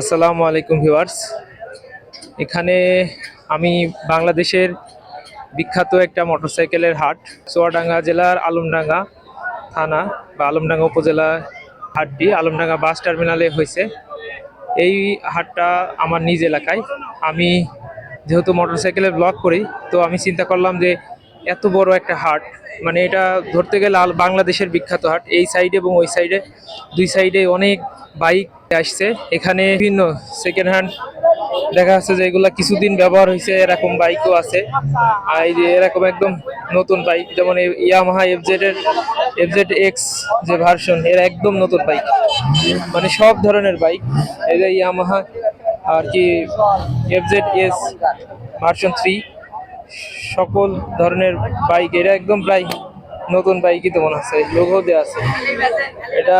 আসসালামু আলাইকুম ভিউয়ার্স। এখানে আমি বাংলাদেশের বিখ্যাত একটা মোটরসাইকেলের হাট, চুয়াডাঙ্গা জেলার আলমডাঙ্গা থানা বা আলমডাঙ্গা উপজেলা হাটটি, আলমডাঙ্গা বাস টার্মিনালে হয়েছে। এই হাটটা আমার নিজ এলাকায়। আমি যেহেতু মোটরসাইকেলের ব্লগ করি, তো আমি চিন্তা করলাম যে এত বড় একটা হাট। মানে এটা ধরতে গেলে আল- বাংলাদেশের বিখ্যাত হাট। এই সাইডে এবং ওই সাইডে দুই সাইডে অনেক বাইক আসছে। এখানে বিভিন্ন সেকেন্ড হ্যান্ড দেখা যাচ্ছে যে এগুলা কিছুদিন ব্যবহার হয়েছে, এরকম বাইকও আছে। আর যে এরকম একদম নতুন বাইক যেমন ইয়ামাহা এফজেড এর এফজেড এক্স যে ভার্সন এর একদম নতুন বাইক মানে সব ধরনের বাইক এই যে ইয়ামাহা আর কি এফজেড এস ভার্সন থ্রি সকল ধরনের বাইক, এটা একদম প্রায় নতুন বাইকই তো মনে হচ্ছে লোগো দেওয়া আছে। এটা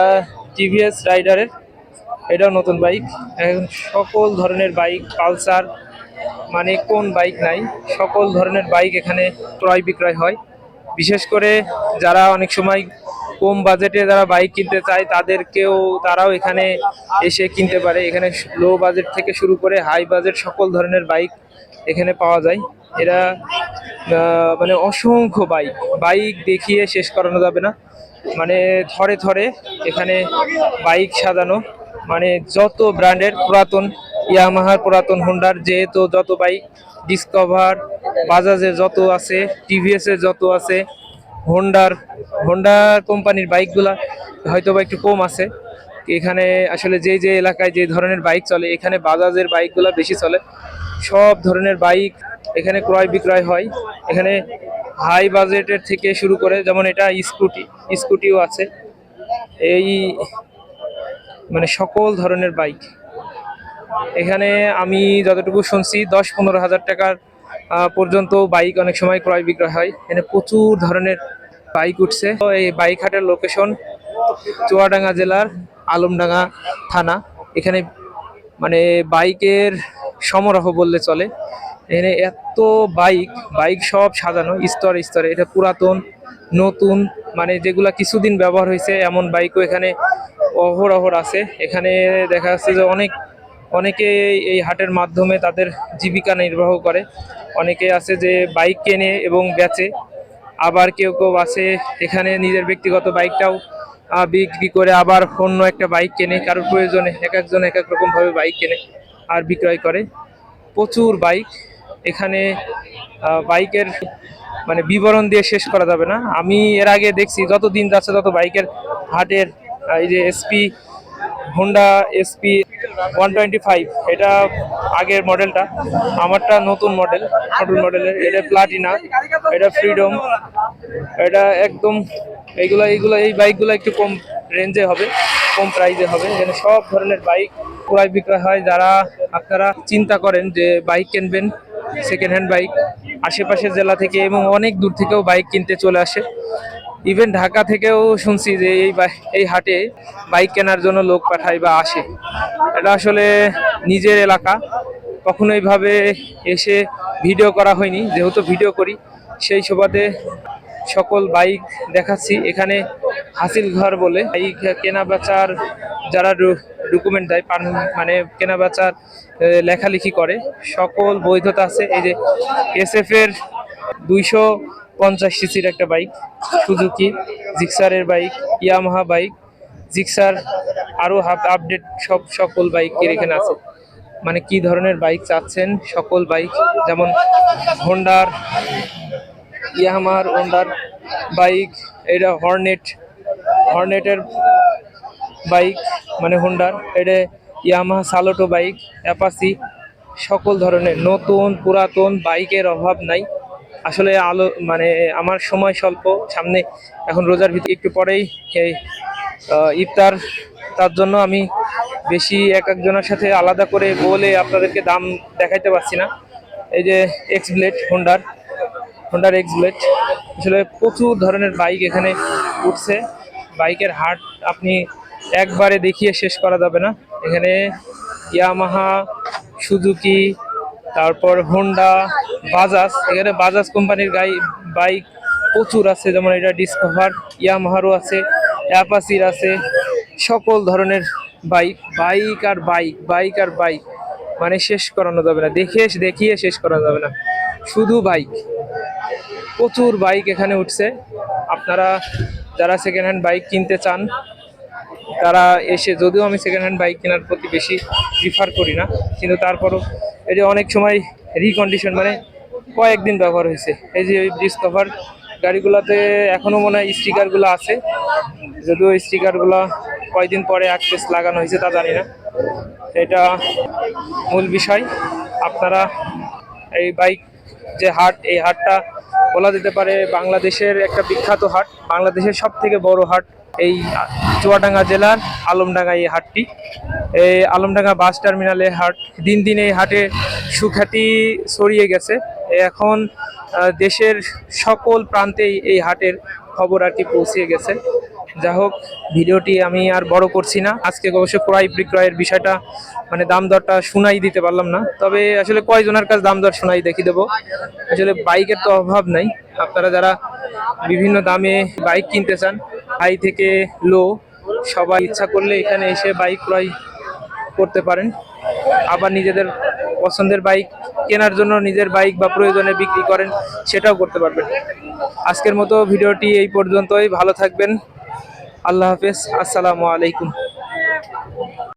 টিভিএস রাইডারের এটাও নতুন বাইক। সকল ধরনের বাইক, পালসার মানে কোন বাইক নাই, সকল ধরনের বাইক এখানে ক্রয় বিক্রয় হয়। বিশেষ করে যারা অনেক সময় কম বাজেটে যারা বাইক কিনতে চায়, তাদেরকেও তারাও এখানে এসে কিনতে পারে। এখানে লো বাজেট থেকে শুরু করে হাই বাজেট সকল ধরনের বাইক এখানে পাওয়া যায়। এরা মানে অসংখ্য বাইক বাইক দেখিয়ে শেষ করানো যাবে না। মানে থরে থরে এখানে বাইক সাজানো। মানে যত ব্র্যান্ডের পুরাতন ইয়ামাহার পুরাতন হোন্ডার যেহেতু যত বাইক ডিসকভার বাজাজের যত আছে টিভিএস এর যত আছে হোন্ডার হোন্ডা কোম্পানির বাইকগুলা হয়তো বা একটু কম আছে। এখানে আসলে যে যে এলাকায় যে ধরনের বাইক চলে, এখানে বাজাজের বাইকগুলো বেশি চলে। সব ধরনের বাইক এখানে ক্রয় বিক্রয় হয়। এখানে হাই বাজেটের থেকে শুরু করে, যেমন এটা স্কুটি, স্কুটিও আছে। এই মানে সকল ধরনের বাইক এখানে আমি যতটুকু শুনছি, দশ পনেরো হাজার টাকার পর্যন্ত বাইক অনেক সময় ক্রয় বিক্রয় হয়। এখানে প্রচুর ধরনের বাইক উঠছে। তো এই বাইক হাটের লোকেশন চুয়াডাঙ্গা জেলার আলমডাঙ্গা থানা। এখানে মানে বাইকের সমারোহ বললে চলে। এখানে এত বাইক বাইক সব সাজানো, স্তরে স্তরে। এটা পুরাতন, নতুন মানে যেগুলা কিছুদিন ব্যবহার হয়েছে, এমন বাইকও এখানে অহরহর আছে। এখানে দেখা যাচ্ছে যে অনেক, অনেকে এই হাটের মাধ্যমে তাদের জীবিকা নির্বাহ করে। অনেকে আছে যে বাইক কেনে এবং বেচে। আবার কেউ কেউ আছে, এখানে নিজের ব্যক্তিগত বাইকটাও বিক্রি করে আবার অন্য একটা বাইক কেনে। কারোর প্রয়োজনে এক একজন এক এক রকমভাবে বাইক কেনে আর বিক্রয় করে। প্রচুর বাইক। এখানে বাইকের মানে বিবরণ দিয়ে শেষ করা যাবে না। আমি এর আগে দেখছি যত দিন যাচ্ছে তত বাইকের হাটের এই যে SP Honda SP one twenty five এটা আগের মডেলটা। আমারটা নতুন মডেল, নতুন মডেলের, এটা প্লাটিনা এটা ফ্রিডম এটা একদম এইগুলো এইগুলো, এই বাইকগুলো একটু কম রেঞ্জে হবে, কম প্রাইজে হবে। এখানে সব ধরনের বাইক ক্রয় বিক্রয় হয়। যারা আপনারা চিন্তা করেন যে বাইক কিনবেন সেকেন্ড হ্যান্ড বাইক আশেপাশের জেলা থেকে এবং অনেক দূর থেকেও বাইক কিনতে চলে আসে। ইভেন ঢাকা থেকেও শুনছি যে এই এই হাটে বাইক কেনার জন্য লোক পাঠায় বা আসে। এটা আসলে নিজের এলাকা। কখনো এইভাবে এসে ভিডিও করা হয়নি। যেহেতু ভিডিও করি, সেই সুবাদে সকল বাইক দেখাচ্ছি। এখানে হাসিল ঘর বলে। বাইক কেনা বেচার যারা ডকুমেন্ট দেয় পার- মানে কেনাবেচার লেখালেখি করে। সকল বৈধতা আছে। এই যে এসএফ এর দুইশো পঞ্চাশ সিসির একটা বাইক, সুজুকি, জিক্সারের বাইক, ইয়ামাহা বাইক, জিক্সার আরও আপডেট সব সকল বাইকের এখানে আছে। মানে কি ধরনের বাইক চাচ্ছেন সকল বাইক? যেমন হোন্ডার ইয়ামাহার হোন্ডার বাইক, এটা হর্নেট হর্নেটের বাইক মানে হোন্ডার এটা ইয়ামাহা সালোটো বাইক অ্যাপাসি সকল ধরনের নতুন পুরাতন বাইকের অভাব নাই। আসলে আলো মানে আমার সময় স্বল্প, সামনে এখন রোজার ভিতরে একটু পরেই ইফতার, তার জন্য আমি বেশি এক একজনের সাথে আলাদা করে বলে আপনাদেরকে দাম দেখাইতে পারছি না। এই যে এক্স ব্লেড হোন্ডার হোন্ডার এক্স ব্লেড আসলে প্রচুর ধরনের বাইক এখানে উঠছে। বাইকের হাট আপনি একবারে দেখিয়ে শেষ করা যাবে না। এখানে ইয়ামাহা, সুজুকি, তারপর হোন্ডা, বাজাজ। এখানে বাজাজ কোম্পানির গাই বাইক প্রচুর আছে, যেমন এটা ডিসকভার, ইয়ামাহারও আছে অ্যাপাসির আছে, সকল ধরনের বাইক। বাইক আর বাইক বাইক আর বাইক। মানে শেষ করানো যাবে না। দেখে দেখিয়ে শেষ করানো যাবে না। শুধু বাইক। প্রচুর বাইক এখানে উঠছে। আপনারা যারা সেকেন্ড হ্যান্ড বাইক কিনতে চান তারা এসে, যদিও আমি সেকেন্ড হ্যান্ড বাইক কেনার প্রতি বেশি প্রিফার করি না, কিন্তু তারপরও যে অনেক সময় রিকন্ডিশন মানে কয়েকদিন ব্যবহার হয়েছে। এই যে ওই ডিসকভার গাড়িগুলোতে এখনও মনে হয় স্টিকারগুলো আছে, যদিও স্টিকারগুলো কয়দিন পরে এক পেস লাগানো হয়েছে তা জানি না। এটা মূল বিষয়। আপনারা এই বাইক যে হাট, এই হাটটা বলা যেতে পারে বাংলাদেশের একটা বিখ্যাত হাট, বাংলাদেশের সব থেকে বড় হাট। এই চুয়াডাঙ্গা জেলার আলমডাঙ্গা এই হাটটি। এই আলমডাঙ্গা বাস টার্মিনালে হাট দিন দিন এই হাটে সুখ্যাতি ছড়িয়ে গেছে। এখন দেশের সকল প্রান্তেই এই হাটের খবর আর কি পৌঁছিয়ে গেছে। যা হোক, ভিডিওটি আমি আর বড় করছি না। আজকে অবশ্য ক্রয় বিক্রয়ের বিষয়টা মানে দাম দরটা শোনাই দিতে পারলাম না। তবে আসলে কয়জনের কাছে দাম দর শোনাই দেখিয়ে দেবো। আসলে বাইকের তো অভাব নাই। আপনারা যারা বিভিন্ন দামে বাইক কিনতে চান হাই থেকে লো, সবাই ইচ্ছা করলে এখানে এসে বাইক ক্রয় করতে পারেন। আবার নিজেদের পছন্দের বাইক কেনার জন্য নিজের বাইক বা প্রয়োজনে বিক্রি করেন, সেটাও করতে পারবেন। আজকের মতো ভিডিওটি এই পর্যন্তই। ভালো থাকবেন। আল্লাহ হাফেজ। আসসালামু আলাইকুম।